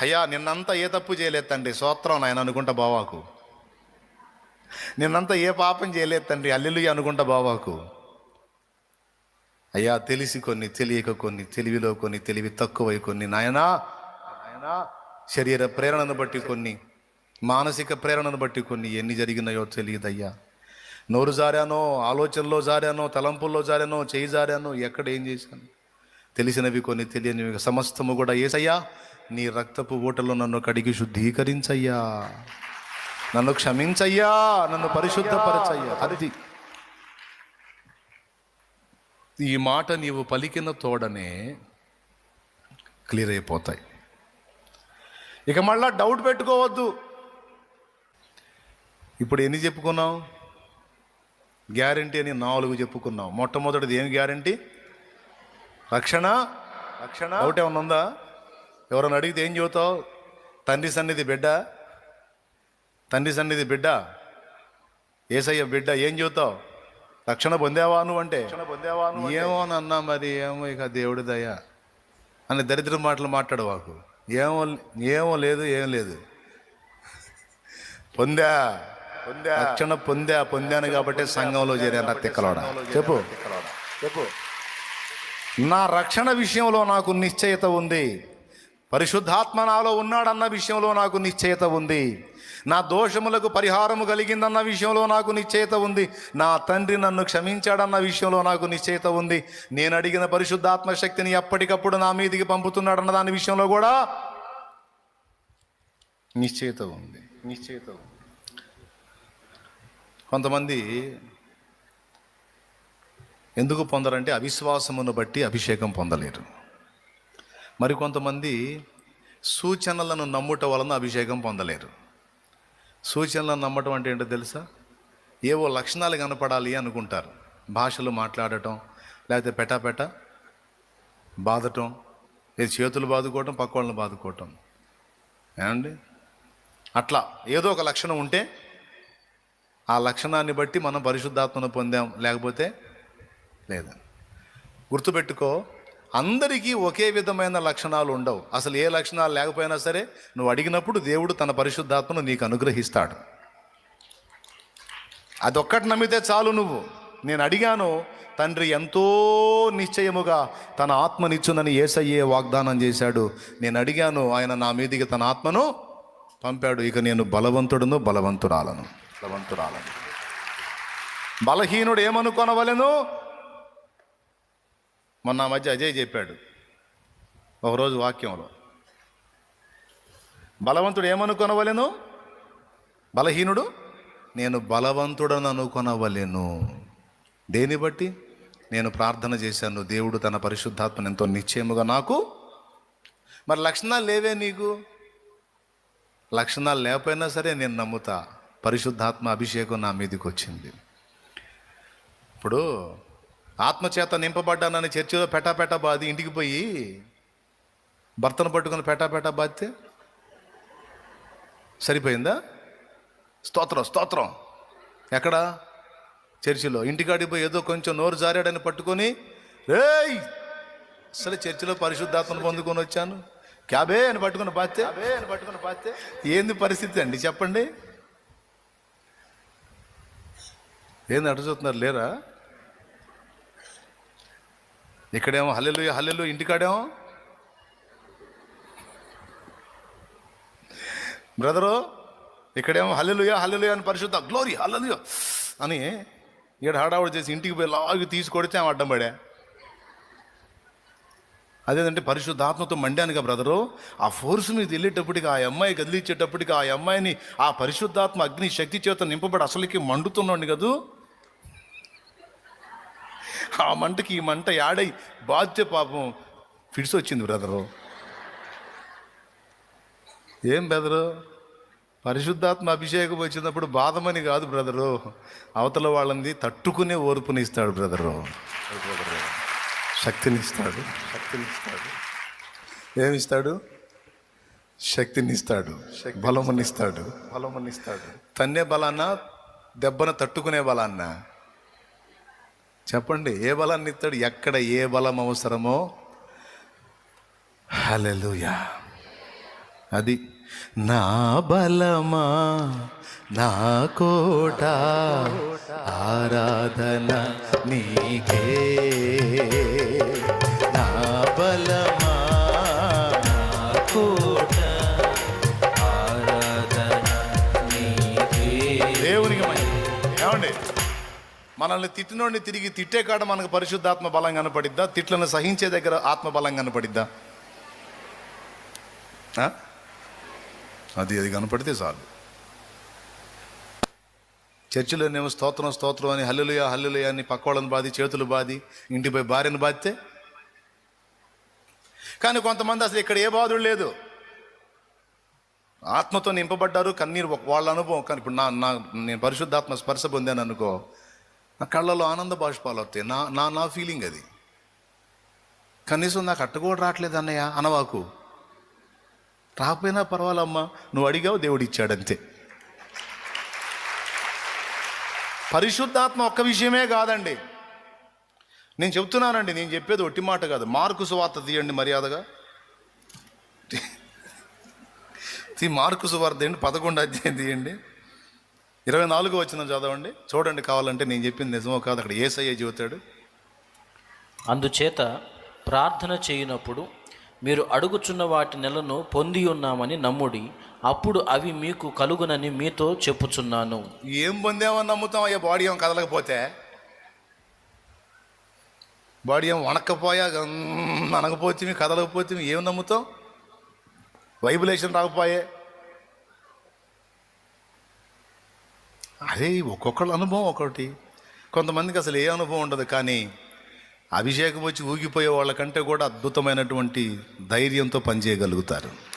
అయ్యా నిన్నంతా ఏ తప్పు చేయలేదు తండ్రి. సోత్రం నాయన అనుకుంటా బావాకు. నిన్నంతా ఏ పాపం చేయలేదు తండ్రి. అల్లెలు అనుకుంటా బావాకు. అయ్యా తెలిసి కొన్ని తెలియక కొన్ని తెలివిలో కొన్ని తెలివి తక్కువై కొన్ని నాయనా నాయనా శరీర ప్రేరణను బట్టి కొన్ని మానసిక ప్రేరణను బట్టి కొన్ని ఎన్ని జరిగినాయో తెలియదయ్యా. నోరు జారానో ఆలోచనలో జారానో తలంపుల్లో జారానో చేయి జారానో ఎక్కడ ఏం చేశాను? తెలిసినవి కొన్ని తెలియనివి సమస్తము కూడా ఏసయ్యా నీ రక్తపు ఊటలో నన్ను కడిగి శుద్ధీకరించయ్యా. నన్ను క్షమించయ్యా నన్ను పరిశుద్ధపరచయ్యా. అది. ఈ మాట నీవు పలికిన తోడనే క్లియర్ అయిపోతాయి. ఇక మళ్ళా డౌట్ పెట్టుకోవద్దు. ఇప్పుడు ఎన్ని చెప్పుకున్నాం గ్యారంటీ అని నాలుగు చెప్పుకున్నాం మొట్టమొదటిది ఏం గ్యారంటీ? రక్షణ? రక్షణ? ఏమన్నా ఉందా? ఎవరైనా అడిగితే ఏం చెబుతావు? తండ్రి సన్నిధి బిడ్డ? తండ్రి సన్నిధి బిడ్డ? ఏసయ్య బిడ్డ ఏం చెబుతావు? రక్షణ పొందావా నువ్వు అంటే? ఏమో అన్నా మరి ఏమో ఇక దేవుడి దయ. అని దరిద్ర మాటలు మాట్లాడవాకు ఏమో ఏమో లేదు ఏం లేదు. పొందా? పొందా. రక్షణ పొందా పొందాను కాబట్టి సంఘంలో చేరాను తిక్కలోడ చెప్పు. చెప్పు. నా రక్షణ విషయంలో నాకు నిశ్చయత ఉంది. పరిశుద్ధాత్మ నాలో ఉన్నాడన్న విషయంలో నాకు నిశ్చయత ఉంది. నా దోషములకు పరిహారము కలిగిందన్న విషయంలో నాకు నిశ్చయత ఉంది. నా తండ్రి నన్ను క్షమించాడన్న విషయంలో నాకు నిశ్చయత ఉంది. నేను అడిగిన పరిశుద్ధాత్మ శక్తిని ఎప్పటికప్పుడు నా మీదికి పంపుతున్నాడన్న దాని విషయంలో కూడా నిశ్చయత ఉంది. నిశ్చయత ఉంది. కొంతమంది ఎందుకు పొందరంటే అవిశ్వాసమును బట్టి అభిషేకం పొందలేరు. మరికొంతమంది సూచనలను నమ్ముట వలన అభిషేకం పొందలేరు. సూచనలను నమ్మటం అంటే ఏంటో తెలుసా? ఏవో లక్షణాలు కనపడాలి అనుకుంటారు. భాషలు మాట్లాడటం లేకపోతే పెటాపెట బాధటం లేదు చేతులు బాదుకోవటం పక్క వాళ్ళని బాదుకోవటం. ఏమండి? అట్లా ఏదో ఒక లక్షణం ఉంటే ఆ లక్షణాన్ని బట్టి మనం పరిశుద్ధాత్మను పొందాం. లేకపోతే లేదు. గుర్తుపెట్టుకో అందరికీ ఒకే విధమైన లక్షణాలు ఉండవు. అసలు ఏ లక్షణాలు లేకపోయినా సరే నువ్వు అడిగినప్పుడు దేవుడు తన పరిశుద్ధాత్మను నీకు అనుగ్రహిస్తాడు. అదొక్కటి నమ్మితే చాలు నువ్వు. నేను అడిగాను తండ్రి ఎంతో నిశ్చయముగా తన ఆత్మనిచ్చునని ఏసయ్యే వాగ్దానం చేశాడు. నేను అడిగాను ఆయన నా మీదికి తన ఆత్మను పంపాడు. ఇక నేను బలవంతుడును బలవంతురాలను బలవంతురాలను. బలహీనుడు ఏమనుకొనవలెను? మొన్న మధ్య అజయ్ చెప్పాడు ఒకరోజు వాక్యంలో. బలవంతుడు ఏమనుకొనవలెను? బలహీనుడు? నేను బలవంతుడని అనుకొనవలెను. దేని బట్టి? నేను ప్రార్థన చేశాను. దేవుడు తన పరిశుద్ధాత్మను ఎంతో నిశ్చయముగా నాకు మరి లక్షణాలు లేవే నీకు? లక్షణాలు లేకపోయినా సరే నేను నమ్ముతా. పరిశుద్ధాత్మ అభిషేకం నా మీదకి వచ్చింది ఇప్పుడు ఆత్మచేత నింపబడ్డానని చర్చిలో పెటాపెటా బాది ఇంటికి పోయి భర్తను పట్టుకుని పెటాపెటా బాధితే సరిపోయిందా? స్తోత్రం స్తోత్రం. ఎక్కడ? చర్చిలో. ఇంటికాడికి పోయి ఏదో కొంచెం నోరు జారాడని పట్టుకొని రేయ్! అసలు చర్చిలో పరిశుద్ధాత్మను పొందుకొని వచ్చాను. క్యాబే అని పట్టుకుని బాధ్యత అని పట్టుకుని బాధ్యత ఏంది పరిస్థితి అండి? చెప్పండి. ఏంది అటు చూస్తున్నారు? లేరా? ఇక్కడేమో హల్లెలు హల్లెలు ఇంటికాడేమో? బ్రదరు ఇక్కడేమో హల్లెలుయా హల్లెలుయా అని పరిశుద్ధ గ్లోరీ హల్లెలుయా అని ఇక్కడ హడావుడు చేసి ఇంటికి పోయి లాగి తీసుకొడితే ఆమె అడ్డం పడే. అదేంటంటే పరిశుద్ధాత్మతో మండానుగా బ్రదరు ఆ ఫోర్స్ మీద వెళ్ళేటప్పటికి ఆ అమ్మాయి కదిలిచ్చేటప్పటికి ఆ అమ్మాయిని ఆ పరిశుద్ధాత్మ అగ్ని శక్తి చేత నింపబడి అసలుకి మండుతున్నాడు కదూ. ఆ మంటకి ఈ మంట యాడై బాధ్య పాపం ఫిడ్స్ వచ్చింది బ్రదరు. ఏం బ్రదరు? పరిశుద్ధాత్మ అభిషేకం వచ్చినప్పుడు బాధమని కాదు బ్రదరు. అవతల వాళ్ళని తట్టుకునే ఓర్పుని ఇస్తాడు బ్రదరు. శక్తినిస్తాడు. శక్తినిస్తాడు. ఏమిస్తాడు? శక్తినిస్తాడు. బలమునిస్తాడు. బలమునిస్తాడు. తన్నే బలాన్న దెబ్బను తట్టుకునే బలాన్న చెప్పండి ఏ బలాన్ని ఇస్తాడు ఎక్కడ ఏ బలం అవసరమో? హలెలుయా అది నా బలమా? నా కోట? ఆరాధన నీకే. మనల్ని తిట్టినోడిని తిరిగి తిట్టే కాడ మనకు పరిశుద్ధాత్మ బలం కనపడిద్దా? తిట్లను సహించే దగ్గర ఆత్మబలం కనపడిద్దా? అది అది కనపడితే చాలు. చర్చిలోనేమో స్తోత్రం స్తోత్రం అని హల్లులుయా హల్లులుయా అని పక్కోళ్ళని బాది చేతులు బాది ఇంటిపై భార్యను బాధితే కానీ కొంతమంది అసలు ఇక్కడ ఏ బాధుడు లేదు. ఆత్మతో నింపబడ్డారు కన్నీరు వాళ్ళ అనుభవం. కానీ ఇప్పుడు నా నా నేను పరిశుద్ధాత్మ స్పర్శ పొందాను అనుకో నా కళ్ళలో ఆనంద బాష్పాలు వస్తాయి. నా నా నా ఫీలింగ్ అది. కనీసం నాకు అట్ట కూడా రావట్లేదు అన్నయ్య అనవాకు. రాకపోయినా పర్వాలమ్మా నువ్వు అడిగావు దేవుడు ఇచ్చాడు అంతే పరిశుద్ధాత్మ ఒక్క విషయమే కాదండి. నేను చెప్తున్నానండి నేను చెప్పేది ఒట్టి మాట కాదు. మార్కు సువార్త తీయండి మర్యాదగా. మార్కు సువార్త ఏంటి పదకొండు అధ్యాయం తీయండి. ఇరవై నాలుగు వచ్చిన చదవండి. చూడండి కావాలంటే నేను చెప్పింది నిజమో కాదు అక్కడ ఏసయ్య చెబుతాడు. అందుచేత ప్రార్థన చేయునప్పుడు మీరు అడుగుచున్న వాటి నెలను పొంది ఉన్నామని నమ్ముడి అప్పుడు అవి మీకు కలుగునని మీతో చెప్పుచున్నాను. ఏం పొందామని నమ్ముతాం? అయ్యా బాడీ ఏం కదలకపోతే? బాడీ ఏం వణక్కపోయా? గమ్ అనకపోతే కదలకపోతే ఏం నమ్ముతాం? వైబులేషన్ రాకపోయే? అదే ఒక్కొక్కళ్ళ అనుభవం ఒకటి. కొంతమందికి అసలు ఏ అనుభవం ఉండదు కానీ అభిషేకం వచ్చి ఊగిపోయే వాళ్ళకంటే కూడా అద్భుతమైనటువంటి ధైర్యంతో పనిచేయగలుగుతారు.